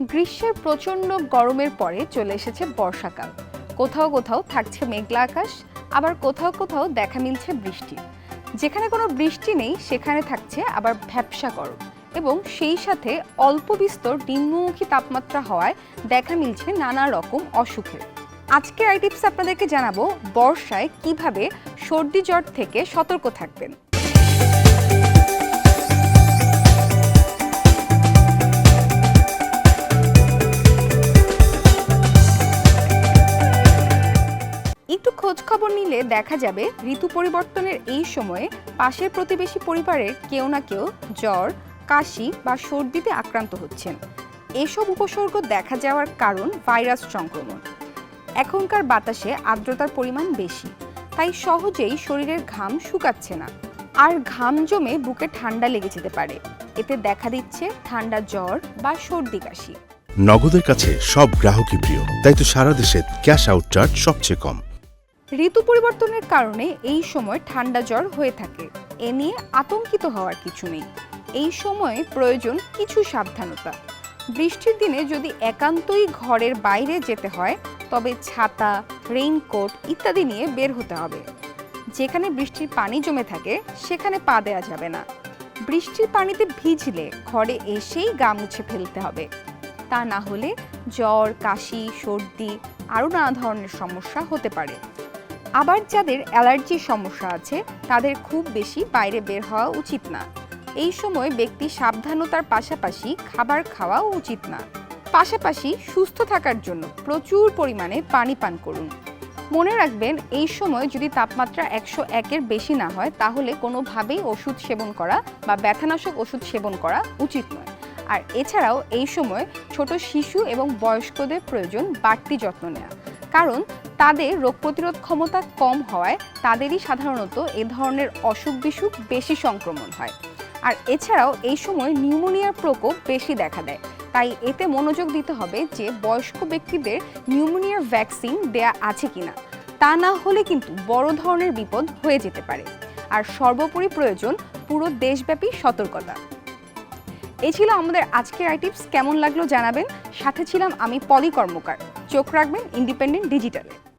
গ্রীষ্মের প্রচণ্ড গরমের পরে চলে এসেছে বর্ষাকাল। কোথাও কোথাও থাকছে মেঘলা আকাশ, আবার কোথাও কোথাও দেখা মিলছে বৃষ্টি। যেখানে কোনো বৃষ্টি নেই, সেখানে থাকছে আবার ভ্যাপসা গরম। এবং সেই সাথে অল্প বিস্তর নিম্নমুখী তাপমাত্রা হওয়ায় দেখা মিলছে নানা রকম অসুখের। আজকের আই টিপস আপনাদেরকে জানাব, বর্ষায় কীভাবে সর্দি জ্বর থেকে সতর্ক থাকবেন। একটু খোঁজ খবর নিলে দেখা যাবে ঋতু পরিবর্তনের এই সময়ে পাশের প্রতিবেশী পরিবারের কেউ না কেউ জ্বর, কাশি বা সর্দিতে আক্রান্ত হচ্ছেন। এসব উপসর্গ দেখা যাওয়ার কারণ ভাইরাস সংক্রমণ। এখনকার বাতাসে আর্দ্রতার পরিমাণ বেশি, তাই সহজেই শরীরের ঘাম শুকাচ্ছে না। আর ঘাম জমে বুকে ঠান্ডা লেগে যেতে পারে। এতে দেখা দিচ্ছে ঠান্ডা জ্বর বা সর্দি কাশি। নগদের কাছে সব গ্রাহকই প্রিয়, তাই তো সারা দেশে ক্যাশ আউট চার্জ সবচেয়ে কম। ঋতু পরিবর্তনের কারণে এই সময় ঠান্ডা জ্বর হয়ে থাকে। এ নিয়ে আতঙ্কিত হওয়ার কিছু নেই। এই সময়ে প্রয়োজন কিছু সাবধানতা। বৃষ্টির দিনে যদি একান্তই ঘরের বাইরে যেতে হয়, তবে ছাতা, রেইনকোট ইত্যাদি নিয়ে বের হতে হবে। যেখানে বৃষ্টির পানি জমে থাকে, সেখানে পা দেওয়া যাবে না। বৃষ্টির পানিতে ভিজলে ঘরে এসেই গা মুছে ফেলতে হবে। তা না হলে জ্বর, কাশি, সর্দি আরও নানা ধরনের সমস্যা হতে পারে। আবার যাদের অ্যালার্জির সমস্যা আছে, তাদের খুব বেশি বাইরে বের হওয়া উচিত না। এই সময় ব্যক্তি সাবধানতার পাশাপাশি খাবার খাওয়া উচিত না। পাশাপাশি সুস্থ থাকার জন্য প্রচুর পরিমাণে পানি পান করুন। মনে রাখবেন, এই সময় যদি তাপমাত্রা একশো একের বেশি না হয়, তাহলে কোনোভাবেই ওষুধ সেবন করা বা ব্যথানাশক ওষুধ সেবন করা উচিত নয়। আর এছাড়াও এই সময় ছোট শিশু এবং বয়স্কদের প্রয়োজন বাড়তি যত্ন নেওয়া কারণ তাদের রোগ প্রতিরোধ ক্ষমতা কম হওয়ায় তাদেরই সাধারণত এ ধরনের অসুখ বিসুখ বেশি সংক্রমণ হয়। আর এছাড়াও এই সময় নিউমোনিয়ার প্রকোপ বেশি দেখা দেয়। তাই এতে মনোযোগ দিতে হবে যে বয়স্ক ব্যক্তিদের নিউমোনিয়ার ভ্যাকসিন দেয়া আছে কিনা। তা না হলে কিন্তু বড় ধরনের বিপদ হয়ে যেতে পারে। আর সর্বোপরি প্রয়োজন পুরো দেশব্যাপী সতর্কতা। এই ছিল আমাদের আজকের আইটিপস কেমন লাগল জানাবেন? সাথে ছিলাম আমি পলি কর্মকার। চোখ রাখবেন ইন্ডিপেন্ডেন্ট ডিজিটালে